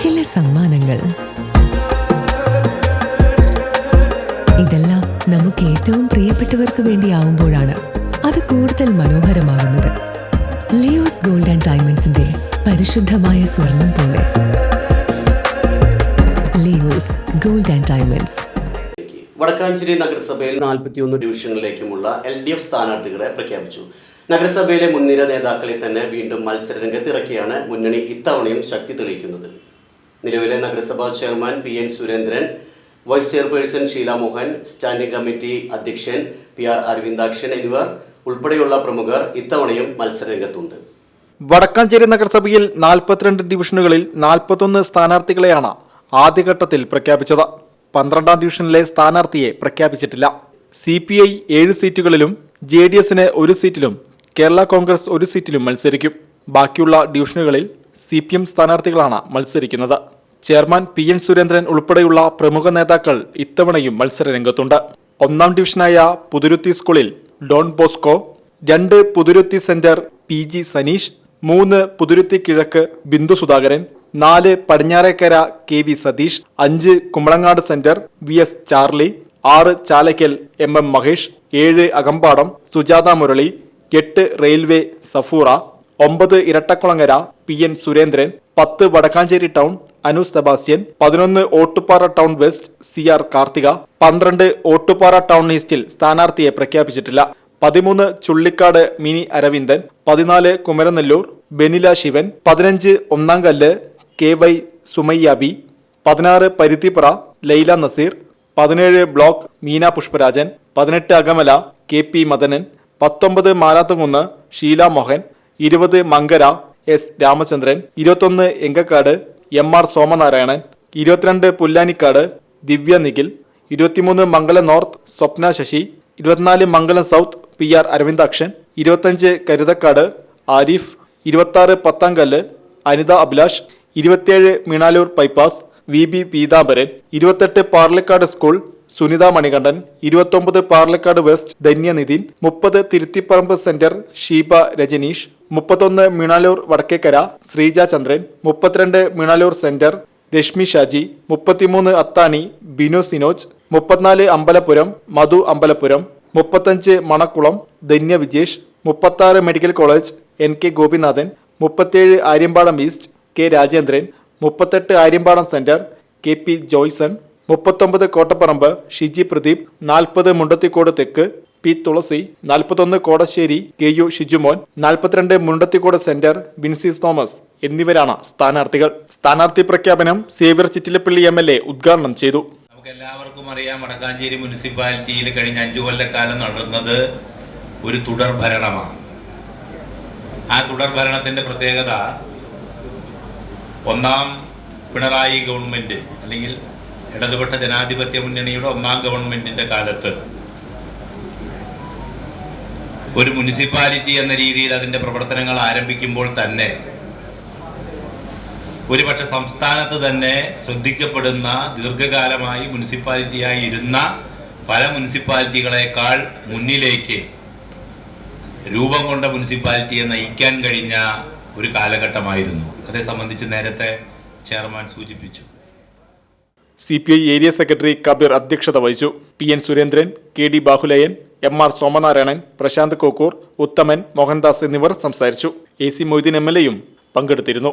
ചില സമ്മാനങ്ങൾ. ഇതെല്ലാം നമുക്ക് ഏറ്റവും പ്രിയപ്പെട്ടവർക്ക് വേണ്ടിയാവുമ്പോഴാണ് അത് കൂടുതൽ മനോഹരമാകുന്നത്. ലിയോസ് ഗോൾഡ് ആൻഡ് ഡയമണ്ട്സിന്റെ പരിശുദ്ധമായ സ്വർണം പോലെ. Leo's gold and diamonds. Vadakkanchery നഗരസഭയിൽ നാൽപ്പത്തിയൊന്ന് ഡിവിഷനുകളിലേക്കുമുള്ള എൽ ഡി എഫ് സ്ഥാനാർത്ഥികളെ പ്രഖ്യാപിച്ചു. നഗരസഭയിലെ മുൻനിര നേതാക്കളെ തന്നെ വീണ്ടും മത്സരരംഗത്തിറക്കിയാണ് മുന്നണി ഇത്തവണയും ശക്തി തെളിയിക്കുന്നത്. നിലവിലെ നഗരസഭാ chairman P N Surendran vice chairperson Sheela Mohan standing committee അധ്യക്ഷൻ പി ആർ അരവിന്ദാക്ഷൻ എന്നിവർ ഉൾപ്പെടെയുള്ള പ്രമുഖർ ഇത്തവണയും മത്സരരംഗത്തുണ്ട്. വടക്കാഞ്ചേരി നഗരസഭയിൽ നാൽപ്പത്തിരണ്ട് ഡിവിഷനുകളിൽ നാൽപ്പത്തൊന്ന് സ്ഥാനാർത്ഥികളെയാണ് ആദ്യഘട്ടത്തിൽ പ്രഖ്യാപിച്ചത്. പന്ത്രണ്ടാം ഡിവിഷനിലെ സ്ഥാനാർത്ഥിയെ പ്രഖ്യാപിച്ചിട്ടില്ല. സി പി ഐ ഏഴ് സീറ്റുകളിലും ജെ ഡി എസിന് ഒരു സീറ്റിലും കേരള കോൺഗ്രസ് ഒരു സീറ്റിലും മത്സരിക്കും. ബാക്കിയുള്ള ഡിവിഷനുകളിൽ സി പി എം സ്ഥാനാർത്ഥികളാണ് മത്സരിക്കുന്നത്. ചെയർമാൻ പി എൻ സുരേന്ദ്രൻ ഉൾപ്പെടെയുള്ള പ്രമുഖ നേതാക്കൾ ഇത്തവണയും മത്സരരംഗത്തുണ്ട് ഒന്നാം ഡിവിഷനായ പുതുരുത്തി സ്കൂളിൽ ഡോൺ ബോസ്കോ രണ്ട് Puthuruthy centre P G Saneesh മൂന്ന് പുതുരുത്തി കിഴക്ക് ബിന്ദു സുധാകരൻ നാല് പടിഞ്ഞാറേക്കര കെ വി സതീഷ് അഞ്ച് Kumbalangad centre V S Charlie ആറ് ചാലക്കൽ എം എം മഹേഷ് ഏഴ് അകമ്പാടം സുജാത മുരളി എട്ട് റെയിൽവേ സഫൂറ ഒമ്പത് ഇരട്ടക്കുളങ്ങര പി എൻ സുരേന്ദ്രൻ പത്ത് വടക്കാഞ്ചേരി ടൗൺ അനു സെബാസ്റ്റ്യൻ പതിനൊന്ന് Ottupara town west C R Karthika പന്ത്രണ്ട് ഓട്ടുപാറ ടൗൺ ഈസ്റ്റിൽ സ്ഥാനാർത്ഥിയെ പ്രഖ്യാപിച്ചിട്ടില്ല. പതിമൂന്ന് ചുള്ളിക്കാട് മിനി അരവിന്ദൻ പതിനാല് കുമരനെല്ലൂർ ബെനില ശിവൻ പതിനഞ്ച് ഒന്നാംകല്ല് കെ വൈ സുമയ്യാബി പതിനാറ് പരുത്തിപ്പുറ ലൈല നസീർ പതിനേഴ് ബ്ലോക്ക് മീന പുഷ്പരാജൻ പതിനെട്ട് അകമല കെ പി മദനൻ പത്തൊമ്പത് മാരാത്തുകുന്ന് ഷീല മോഹൻ ഇരുപത് മങ്കര എസ് രാമചന്ദ്രൻ ഇരുപത്തൊന്ന് എങ്കക്കാട് എം ആർ സോമനാരായണൻ ഇരുപത്തിരണ്ട് പുല്ലാനിക്കാട് ദിവ്യ നിഖിൽ ഇരുപത്തിമൂന്ന് മംഗലം നോർത്ത് സ്വപ്ന ശശി ഇരുപത്തിനാല് Mangalam south P R Aravindakshan ഇരുപത്തഞ്ച് കരുതക്കാട് ആരിഫ് ഇരുപത്താറ് പത്താംകല്ല് അനിത അഭിലാഷ് ഇരുപത്തിയേഴ് Minaloor bypass V B Peethambaran ഇരുപത്തെട്ട് പാർലക്കാട് സ്കൂൾ സുനിത മണികണ്ഠൻ ഇരുപത്തൊമ്പത് പാർലക്കാട് വെസ്റ്റ് ധന്യനിതിൻ മുപ്പത് തിരുത്തിപ്പറമ്പ് സെന്റർ ഷീബ രജനീഷ് മുപ്പത്തൊന്ന് മിണാലൂർ വടക്കേക്കര ശ്രീജ ചന്ദ്രൻ മുപ്പത്തിരണ്ട് മിണാലൂർ സെന്റർ രശ്മി ഷാജി മുപ്പത്തിമൂന്ന് അത്താണി ബിനു സിനോജ് മുപ്പത്തിനാല് അമ്പലപുരം മധു അമ്പലപുരം മുപ്പത്തഞ്ച് മണക്കുളം ധന്യ വിജേഷ് മുപ്പത്താറ് medical college N K Gopinathan മുപ്പത്തിയേഴ് ആര്യമ്പാടം ഈസ്റ്റ് കെ രാജേന്ദ്രൻ മുപ്പത്തെട്ട് Aryampadam centre K P Joyson മുപ്പത്തൊമ്പത് കോട്ടപ്പറമ്പ് ഷിജി പ്രദീപ് നാൽപ്പത് മുണ്ടത്തിക്കോട് തെക്ക് പി തുളസി നാൽപ്പത്തൊന്ന് കോടശ്ശേരി കെ യു ഷിജുമോൻ നാൽപ്പത്തിരണ്ട് മുണ്ടത്തിക്കോട് സെന്റർ വിൻസിസ് തോമസ് എന്നിവരാണ് സ്ഥാനാർത്ഥികൾ. സ്ഥാനാർത്ഥി പ്രഖ്യാപനം Xavier Chittilappally M L A ഉദ്ഘാടനം ചെയ്തു. നമുക്ക് എല്ലാവർക്കും അറിയാം വടക്കാഞ്ചേരി മുനിസിപ്പാലിറ്റിയിൽ കഴിഞ്ഞ അഞ്ചു കൊല്ലക്കാലം നടന്നത് ഒരു തുടർ ഭരണമാണ്. ആ തുടർ ഭരണത്തിന്റെ പ്രത്യേകത ഒന്നാം പിണറായി ഗവൺമെന്റ് അല്ലെങ്കിൽ ഇടതുപക്ഷ ജനാധിപത്യ മുന്നണിയുടെ ഒന്നാം ഗവൺമെന്റിന്റെ കാലത്ത് ഒരു മുനിസിപ്പാലിറ്റി എന്ന രീതിയിൽ അതിന്റെ പ്രവർത്തനങ്ങൾ ആരംഭിക്കുമ്പോൾ തന്നെ ഒരുപക്ഷെ സംസ്ഥാനത്ത് തന്നെ ശ്രദ്ധിക്കപ്പെടുന്ന ദീർഘകാലമായി മുനിസിപ്പാലിറ്റിയായി ഇരുന്ന പല മുനിസിപ്പാലിറ്റികളെക്കാൾ മുന്നിലേക്ക് രൂപം കൊണ്ട മുനിസിപ്പാലിറ്റിയെ നയിക്കാൻ കഴിഞ്ഞ ഒരു കാലഘട്ടമായിരുന്നു. അതേ സംബന്ധിച്ച് നേരത്തെ ചെയർമാൻ സൂചിപ്പിച്ചു. C P I area secretary Kabeer അധ്യക്ഷത വഹിച്ചു. P N Surendran K D Bahulayan M R Somanarayanan Prashanth Kokkur Uthaman Mohandas എന്നിവർ സംസാരിച്ചു. A C Moideen M L എയും പങ്കെടുത്തിരുന്നു.